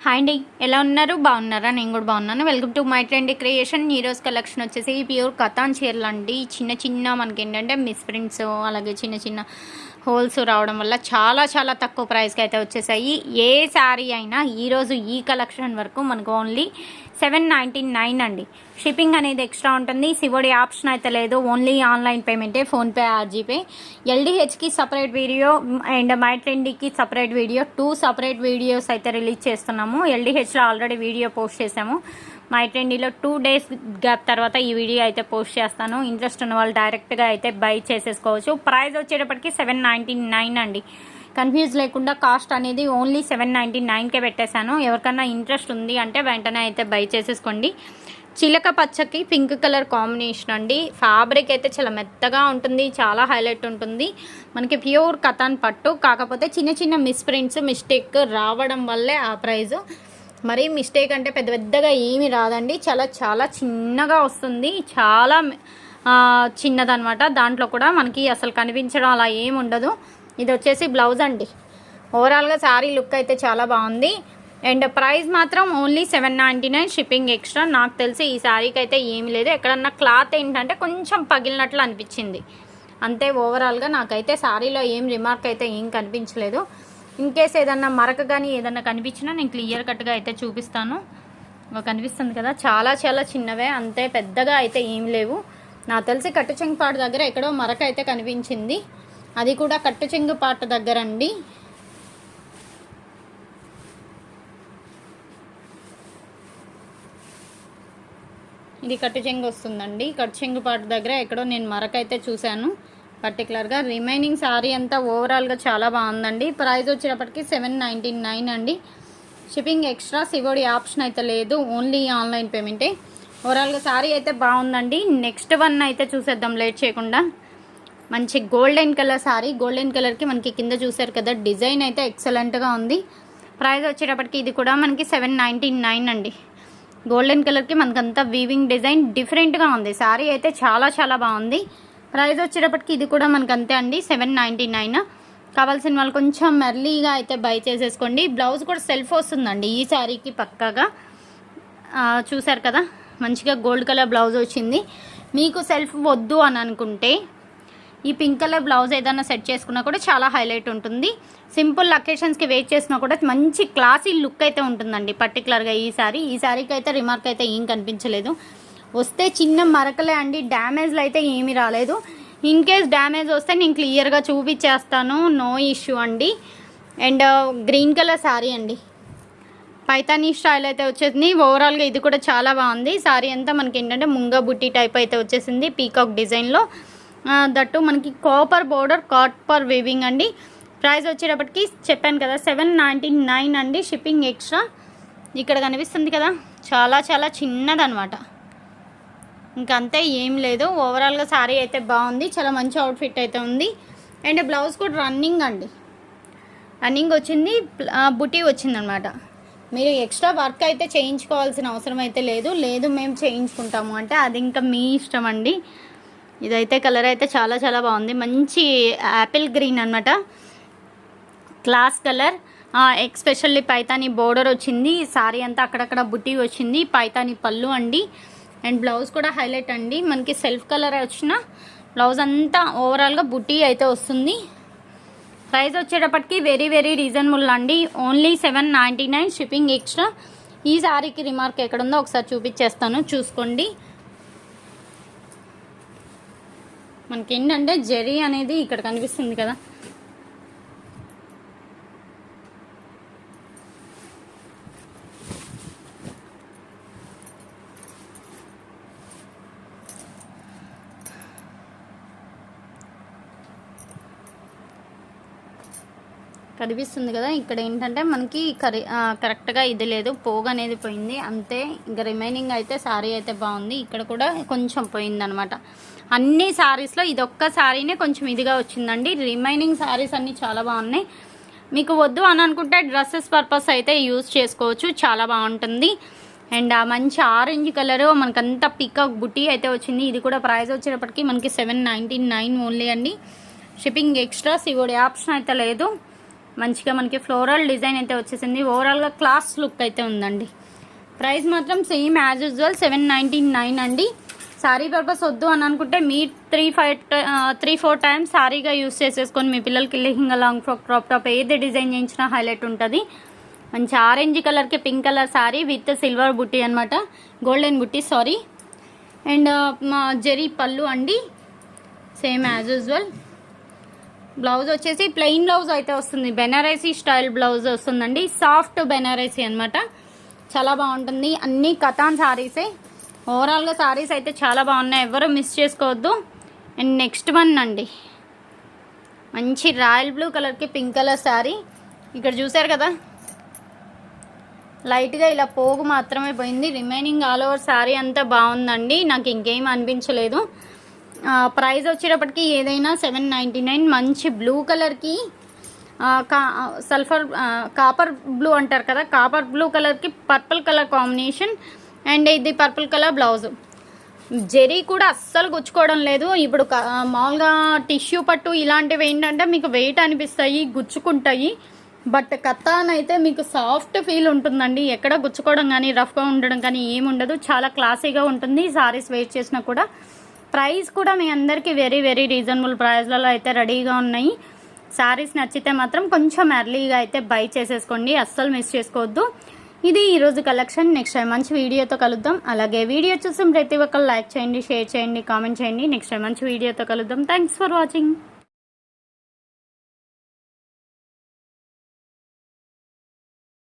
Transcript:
Hi అండి. ఎలా ఉన్నారు? బాగున్నారా? నేను కూడా బాగున్నాను. Welcome to my trend creation ఈరోజు కలెక్షన్ వచ్చేసి ప్యూర్ కథాన్ చీరలు అండి చిన్న చిన్న మనకి ఏంటంటే మిస్ ప్రింట్స్ అలాగే చిన్న చిన్న హోల్స్ రావడం వల్ల చాలా చాలా తక్కువ ప్రైస్కి అయితే వచ్చేసాయి. ఏ శారీ అయినా ఈరోజు ఈ కలెక్షన్ వరకు మనకు ఓన్లీ సెవెన్ నైంటీ నైన్ అండి. షిప్పింగ్ అనేది ఎక్స్ట్రా ఉంటుంది. సివోడి ఆప్షన్ అయితే లేదు. ఓన్లీ ఆన్లైన్ పేమెంటే ఫోన్పే ఆర్జీపే. ఎల్డిహెచ్కి separate video and my ట్రెండ్కి separate video two separate videos అయితే రిలీజ్ చేస్తున్నాము. ఎల్డిహెచ్లో ఆల్రెడీ వీడియో పోస్ట్ చేసాము. మై ట్రెండీలో టూ డేస్ గ్యాప్ తర్వాత ఈ వీడియో అయితే పోస్ట్ చేస్తాను. ఇంట్రెస్ట్ ఉన్న వాళ్ళు డైరెక్ట్గా అయితే బై చేసేసుకోవచ్చు. ప్రైస్ వచ్చేటప్పటికి సెవెన్ నైంటీ నైన్ అండి. కన్ఫ్యూజ్ లేకుండా కాస్ట్ అనేది ఓన్లీ సెవెన్ నైంటీ నైన్కే పెట్టేశాను. ఎవరికన్నా ఇంట్రెస్ట్ ఉంది అంటే వెంటనే అయితే బై చేసేసుకోండి. చిలక పచ్చకి పింక్ కలర్ కాంబినేషన్ అండి. ఫ్యాబ్రిక్ అయితే చాలా మెత్తగా ఉంటుంది చాలా హైలైట్ ఉంటుంది. మనకి ప్యూర్ కథాన్ పట్టు. కాకపోతే చిన్న చిన్న మిస్ప్రింట్స్ మిస్టేక్ రావడం వల్లే ఆ ప్రైజు మరీ మిస్టేక్ అంటే పెద్ద పెద్దగా ఏమి రాదండి. చాలా చాలా చిన్నగా వస్తుంది. చాలా చిన్నదనమాట దాంట్లో కూడా మనకి అసలు కనిపించడం అలా ఏమి ఉండదు. ఇది వచ్చేసి బ్లౌజ్ అండి. ఓవరాల్గా శారీ లుక్ అయితే చాలా బాగుంది. అండ్ ప్రైస్ మాత్రం only seven ninety nine shipping extra. నాకు తెలిసి ఈ శారీకి అయితే ఏమీ లేదు. ఎక్కడన్నా క్లాత్ ఏంటంటే కొంచెం పగిలినట్లు అనిపించింది. అంతే ఓవరాల్గా నాకైతే శారీలో ఏం రిమార్క్ అయితే ఏం కనిపించలేదు. ఇన్ కేస్ ఏదన్నా మరక కానీ ఏదన్నా కనిపించినా నేను క్లియర్ కట్గా అయితే చూపిస్తాను. కనిపిస్తుంది కదా చాలా చాలా చిన్నవే అంతే పెద్దగా అయితే ఏం లేవు. నాకు తెలిసి కట్టు చెంగుపాటు దగ్గర ఎక్కడో మరక అయితే కనిపించింది. అది కూడా కట్టు చెంగుపాటు దగ్గర అండి. ఇది కట్టు చెంగు వస్తుందండి. కట్టు చెంగు దగ్గర ఎక్కడో నేను మరక అయితే చూశాను. పర్టికులర్గా రిమైనింగ్ శారీ అంతా ఓవరాల్గా చాలా బాగుందండి. ప్రైస్ వచ్చేటప్పటికి సెవెన్ నైంటీ నైన్ అండి. షిప్పింగ్ ఎక్స్ట్రా సివోడి ఆప్షన్ అయితే లేదు ఓన్లీ ఆన్లైన్ పేమెంటే. ఓవరాల్గా శారీ అయితే బాగుందండి. నెక్స్ట్ వన్ అయితే చూసేద్దాం లేట్ చేయకుండా. మంచి గోల్డెన్ కలర్ శారీ గోల్డెన్ కలర్కి మనకి కింద చూసారు కదా డిజైన్ అయితే ఎక్సలెంట్గా ఉంది. ప్రైస్ వచ్చేటప్పటికి ఇది కూడా మనకి సెవెన్ నైంటీ నైన్ అండి. గోల్డెన్ కలర్కి మనకంతా వీవింగ్ డిజైన్ డిఫరెంట్గా ఉంది. శారీ అయితే చాలా చాలా బాగుంది. ప్రైస్ వచ్చేటప్పటికి ఇది కూడా మనకు అంతే అండి సెవెన్ నైంటీ నైన్. కావాల్సిన వాళ్ళు కొంచెం మెర్లీగా అయితే బై చేసేసుకోండి. బ్లౌజ్ కూడా సెల్ఫ్ వస్తుందండి ఈ శారీకి పక్కాగా. చూసారు కదా మంచిగా గోల్డ్ కలర్ బ్లౌజ్ వచ్చింది. మీకు సెల్ఫ్ వద్దు అని అనుకుంటే ఈ పింక్ కలర్ బ్లౌజ్ ఏదైనా సెట్ చేసుకున్నా కూడా చాలా హైలైట్ ఉంటుంది. సింపుల్ లొకేషన్స్కి వెయిట్ చేసినా కూడా మంచి క్లాసీ లుక్ అయితే ఉంటుందండి పర్టికులర్గా ఈ సారీ. ఈ సారీకి అయితే రిమార్క్ అయితే ఏం కనిపించలేదు. వస్తే చిన్న మరకలే అండి. డ్యామేజ్లు అయితే ఏమీ రాలేదు. ఇన్ కేస్ డ్యామేజ్ వస్తే నేను క్లియర్గా చూపించేస్తాను. నో ఇష్యూ అండి. అండ్ గ్రీన్ కలర్ శారీ అండి. పైతానీ స్టైల్ అయితే వచ్చేసింది. ఓవరాల్గా ఇది కూడా చాలా బాగుంది. శారీ అంతా మనకి ఏంటంటే ముంగ బుట్టి టైప్ అయితే వచ్చేసింది పీకాక్ డిజైన్లో దట్టు మనకి కాపర్ బోర్డర్ కాపర్ వేవింగ్ అండి. ప్రైస్ వచ్చేటప్పటికి చెప్పాను కదా సెవెన్ నైంటీ నైన్ అండి షిప్పింగ్ ఎక్స్ట్రా ఇక్కడ కనిపిస్తుంది కదా చాలా చాలా చిన్నదనమాట ఇంకంతే ఏం లేదు. ఓవరాల్గా శారీ అయితే బాగుంది. చాలా మంచి అవుట్ఫిట్ అయితే ఉంది. అండ్ బ్లౌజ్ కూడా రన్నింగ్ అండి. రన్నింగ్ వచ్చింది బుటీ వచ్చిందనమాట. మీరు ఎక్స్ట్రా వర్క్ అయితే చేయించుకోవాల్సిన అవసరం అయితే లేదు. లేదు మేము చేయించుకుంటాము అంటే అది ఇంకా మీ ఇష్టం అండి. ఇదైతే కలర్ అయితే చాలా చాలా బాగుంది. మంచి యాపిల్ గ్రీన్ అనమాట. Class colour especially Paithani border వచ్చింది. సారీ అంతా అక్కడక్కడ బుట్టి వచ్చింది. పైతాని పళ్ళు అండి. అండ్ బ్లౌజ్ కూడా హైలైట్ అండి. మనకి సెల్ఫ్ కలర్ వచ్చిన బ్లౌజ్ అంతా ఓవరాల్గా బుట్టి అయితే వస్తుంది. ప్రైస్ వచ్చేటప్పటికి వెరీ వెరీ రీజనబుల్ అండి. Only seven ninety nine shipping extra ఈ శారీకి రిమార్క్ ఎక్కడుందో ఒకసారి చూపించేస్తాను. చూసుకోండి. మనకి ఏంటంటే జెరీ అనేది ఇక్కడ కనిపిస్తుంది కదా. కనిపిస్తుంది కదా. ఇక్కడ ఏంటంటే మనకి కరి కరెక్ట్గా ఇది లేదు. పోగు అనేది పోయింది. అంతే. ఇంకా రిమైనింగ్ అయితే శారీ అయితే బాగుంది. ఇక్కడ కూడా కొంచెం పోయింది అనమాట అన్ని శారీస్లో ఇది ఒక్క శారీనే కొంచెం ఇదిగా వచ్చిందండి. రిమైనింగ్ శారీస్ అన్నీ చాలా బాగున్నాయి. మీకు వద్దు అని అనుకుంటే డ్రెస్సెస్ పర్పస్ అయితే యూజ్ చేసుకోవచ్చు. చాలా బాగుంటుంది. అండ్ ఆ మంచి ఆరెంజ్ కలర్ మనకంతా పికాక్ బుట్టి అయితే వచ్చింది. ఇది కూడా ప్రైస్ వచ్చేటప్పటికి మనకి సెవెన్ నైంటీ నైన్ ఓన్లీ అండి షిప్పింగ్ ఎక్స్ట్రా సివోడి ఆప్షన్ అయితే లేదు. మంచిగా మనకి ఫ్లోరల్ డిజైన్ అయితే వచ్చేసింది. ఓవరాల్గా క్లాస్ లుక్ అయితే ఉందండి. ప్రైస్ మాత్రం same as usual seven ninety nine అండి. శారీ పర్పస్ వద్దు అని అనుకుంటే మీ three five three four times శారీగా use చేసేసుకొని మీ పిల్లలకి lehenga long frock crop top ఏది డిజైన్ చేయించినా హైలైట్ ఉంటుంది. మంచి ఆరెంజ్ కలర్కి pink colour sari with silver బుట్టి అనమాట గోల్డెన్ బుట్టి సారీ అండ్ మా జెరీ పళ్ళు అండి. సేమ్ యాజ్ యూజువల్ బ్లౌజ్ వచ్చేసి ప్లెయిన్ బ్లౌజ్ అయితే వస్తుంది. బెనారసీ స్టైల్ బ్లౌజ్ వస్తుందండి. సాఫ్ట్ బెనారసీ అనమాట చాలా బాగుంటుంది. అన్ని కథాన్ శారీసే ఓవరాల్గా శారీస్ అయితే చాలా బాగున్నాయి. ఎవరు మిస్ చేసుకోవద్దు. అండ్ నెక్స్ట్ వన్ అండి. మంచి రాయల్ బ్లూ కలర్కి పింక్ కలర్ శారీ ఇక్కడ చూసారు కదా? లైట్గా ఇలా పోగు మాత్రమే పోయింది. రిమైనింగ్ ఆల్ ఓవర్ శారీ అంతా బాగుందండి. నాకు ఇంకేం అనిపించలేదు. ప్రైస్ వచ్చేటప్పటికి ఏదైనా సెవెన్ నైంటీ నైన్ మంచి బ్లూ కలర్కి కా సల్ఫర్ కాపర్ బ్లూ అంటారు కదా కాపర్ బ్లూ కలర్కి పర్పుల్ కలర్ కాంబినేషన్ అండ్ ఇది పర్పుల్ కలర్ బ్లౌజ్. జెరీ కూడా అస్సలు గుచ్చుకోవడం లేదు. ఇప్పుడు మామూలుగా టిష్యూ పట్టు ఇలాంటివి ఏంటంటే మీకు వెయిట్ అనిపిస్తాయి గుచ్చుకుంటాయి. బట్ కత్తాన్ అయితే మీకు సాఫ్ట్ ఫీల్ ఉంటుందండి. ఎక్కడ గుచ్చుకోవడం కానీ రఫ్గా ఉండడం కానీ ఏముండదు. చాలా క్లాసీగా ఉంటుంది. సారీస్ వెయిట్ చేసినా కూడా ప్రైస్ కూడా మీ అందరికీ వెరీ వెరీ రీజనబుల్ ప్రైస్లలో అయితే రెడీగా ఉన్నాయి. శారీస్ నచ్చితే మాత్రం కొంచెం ఎర్లీగా అయితే బై చేసేసుకోండి. అస్సలు మిస్ చేసుకోవద్దు. ఇది ఈరోజు కలెక్షన్. నెక్స్ట్ టైం మంచి వీడియోతో కలుద్దాం. అలాగే వీడియో చూసిన ప్రతి ఒక్కరు లైక్ చేయండి షేర్ చేయండి కామెంట్ చేయండి. నెక్స్ట్ టైం మంచి వీడియోతో కలుద్దాం. Thanks for watching